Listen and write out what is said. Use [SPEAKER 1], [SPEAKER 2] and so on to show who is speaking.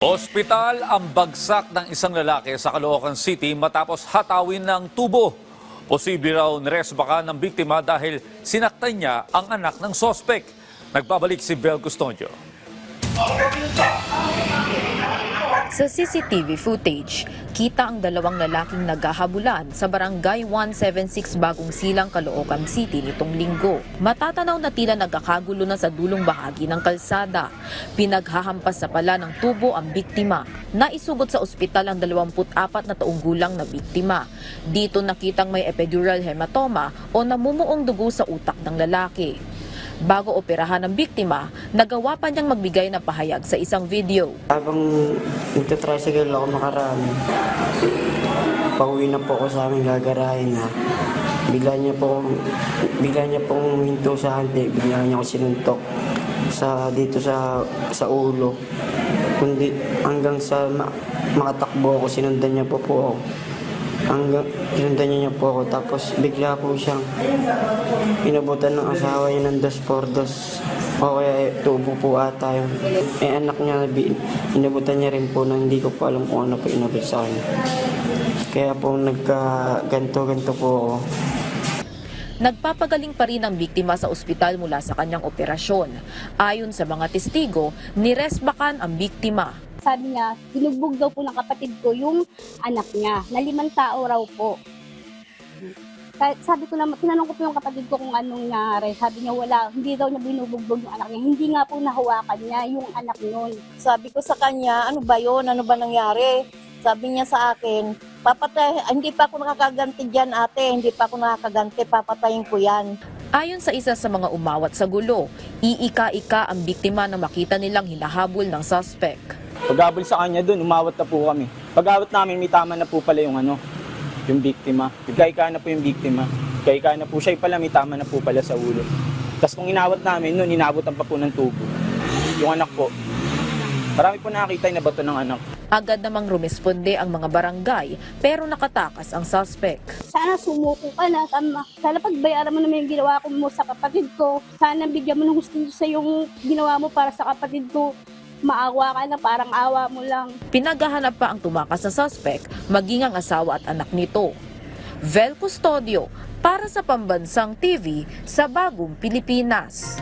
[SPEAKER 1] Ospital ang bagsak ng isang lalaki sa Caloocan City matapos hatawin ng tubo. Posible raw niresbaka ng biktima dahil sinaktan niya ang anak ng sospek. Nagbabalik si Vel Custodio.
[SPEAKER 2] Sa CCTV footage, kita ang dalawang lalaking naghahabulan sa barangay 176 Bagong Silang, Caloocan City nitong linggo. Matatanaw na tila nagkakagulo na sa dulong bahagi ng kalsada. Pinaghahampas sa pala ng tubo ang biktima. Naisugot sa ospital ang 24 na taong gulang na biktima. Dito nakitang may epidural hematoma o namumuong dugo sa utak ng lalaki. Bago operahan ng biktima, nagawa pa niyang magbigay ng pahayag sa isang video.
[SPEAKER 3] Habang nagtatricycle ako makarami, pauwi na po ako sa amin gagarahin na. Bigla niya po, bigla niya pong hinto sa hante, bigla niya ako sinuntok sa dito sa sa ulo. Kundi hanggang sa ma, makatakbo ako, sinundan niya po po ako. Hanggang sinundan niya, niya po ako, tapos bigla po siyang inabutan ng asawa niya ng dos por dos. O kaya eh, tubo po ata yun. Eh anak niya, inabutan niya rin po na hindi ko po alam kung ano po inabot sa kanya. Kaya po nagka ganto-ganto po ako.
[SPEAKER 2] Nagpapagaling pa rin ang biktima sa ospital mula sa kanyang operasyon. Ayon sa mga testigo, niresbakan ang biktima.
[SPEAKER 4] Sabi niya, binugbog daw po ng kapatid ko yung anak niya, na limang tao raw po. Sabi ko naman, tinanong ko po yung kapatid ko kung anong nangyari. Sabi niya wala, hindi daw niya binubugbog yung anak niya. Hindi nga po nahawakan niya yung anak nun.
[SPEAKER 5] Sabi ko sa kanya, ano ba yon Ano ba nangyari? Sabi niya sa akin, papatay, ah, hindi pa ako nakakaganti dyan ate, hindi pa ako nakakaganti, papatayin ko yan.
[SPEAKER 2] Ayon sa isa sa mga umawat sa gulo, iika-ika ang biktima na makita nilang hinahabol ng suspect.
[SPEAKER 6] Paghabol sa kanya doon, umawat na po kami. Pag-awat namin, may tama na po pala yung ano, yung biktima. Kaika na po yung biktima. Kaika na po siya pala, may tama na po pala sa ulo. Tapos kung inawat namin noon, inabutan pa po ng tubo. Yung anak po. Marami po nakakita na bato ng anak.
[SPEAKER 2] Agad namang rumisponde ang mga barangay pero nakatakas ang suspect.
[SPEAKER 4] Sana sumuko ka na, tama. Sana pagbayaran mo naman yung ginawa ko mo sa kapatid ko. Sana bigyan mo ng gusto sa yung ginawa mo para sa kapatid ko. Maawa ka na, parang awa mo lang.
[SPEAKER 2] Pinaghahanap pa ang tumakas na suspect, maging ang asawa at anak nito. Vel Custodio para sa Pambansang TV sa Bagong Pilipinas.